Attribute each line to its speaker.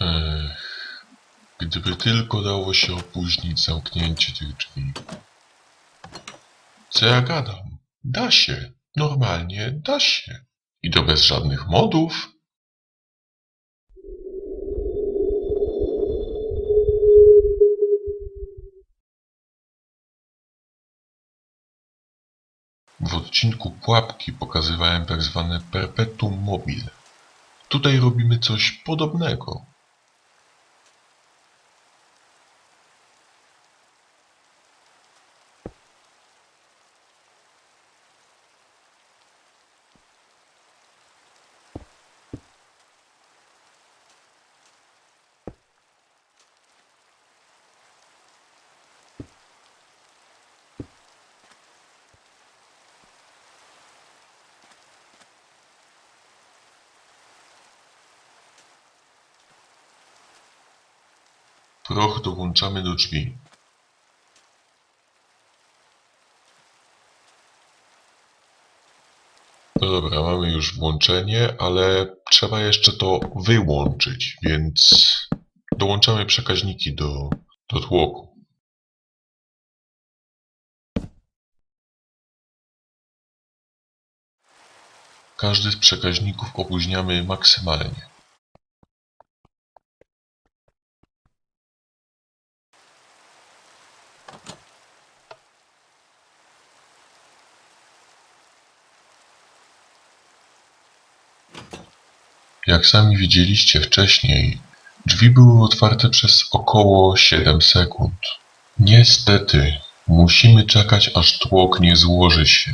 Speaker 1: Ech, gdyby tylko dało się opóźnić zamknięcie tych drzwi. Co ja gadam? Da się. Normalnie da się. I to bez żadnych modów. W odcinku Pułapki pokazywałem tak zwane perpetuum mobile. Tutaj robimy coś podobnego. Proch dołączamy do drzwi. No dobra, mamy już włączenie, ale trzeba jeszcze to wyłączyć, więc dołączamy przekaźniki do, do tłoku. Każdy z przekaźników opóźniamy maksymalnie. Jak sami widzieliście wcześniej, drzwi były otwarte przez około 7 sekund. Niestety, musimy czekać aż tłok nie złoży się.